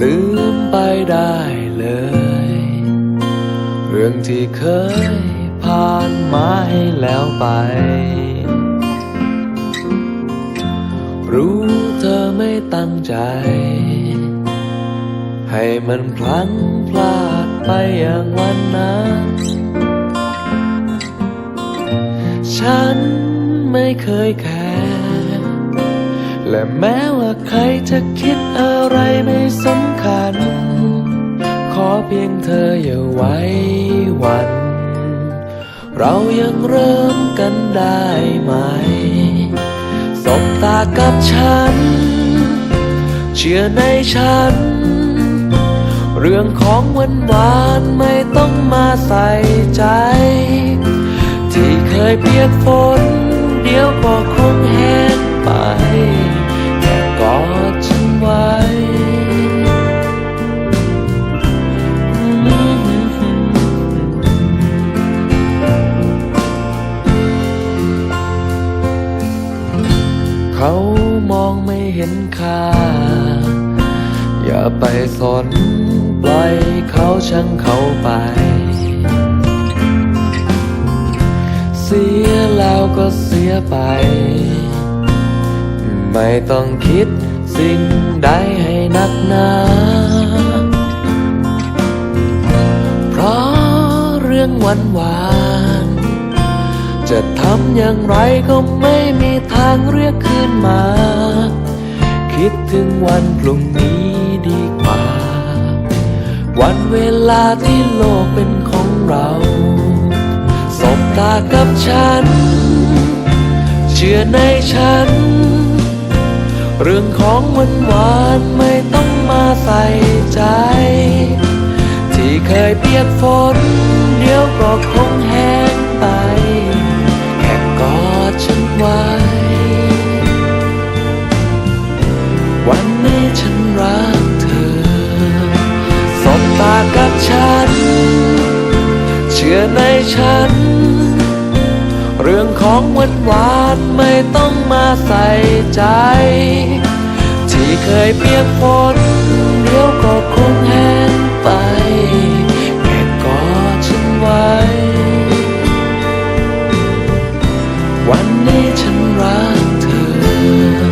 ลืมไปได้เลย เรื่องที่เคยผ่านมาให้แล้วไป รู้เธอไม่ตั้งใจ ให้มันพลั้งพลาดไปอย่างวันนั้น ฉันไม่เคยแคร์ และแม้ว่าใครจะคิดอะไรไม่สำคัญ ขอเพียงเธออย่าไว้วัน เรายังเริ่มกันได้ไหม สบตากับฉัน เชื่อในฉัน เรื่องของวันวานไม่ต้องมาใส่ใจ ที่เคยเปียกฝน เดี๋ยวก็คงแห้งไป เขามองไม่เห็นค่า อย่าไปสนปล่อยเขาช่างเขาไป เสียแล้วก็เสียไป ไม่ต้องคิดสิ่งใดให้นักหนาเพราะเรื่องวันวาน จะทำอย่างไรก็ไม่มีทางเรียกคืนมา คิดถึงวันพรุ่งนี้ดีกว่า วันเวลาที่โลกเป็นของเราสบตากับฉัน เชื่อในฉัน เรื่องของวันหวานไม่ต้องมาใส่ใจ ที่เคยเปียกฝน เดี๋ยวก็ค ฉัน เรื่องของหวานหวานไม่ต้องมาใส่ใจ ที่เคยเปียกฝนเดี๋ยวก็คงแห้งไป แค่กอดฉันไว้ วันนี้ฉันรักเธอ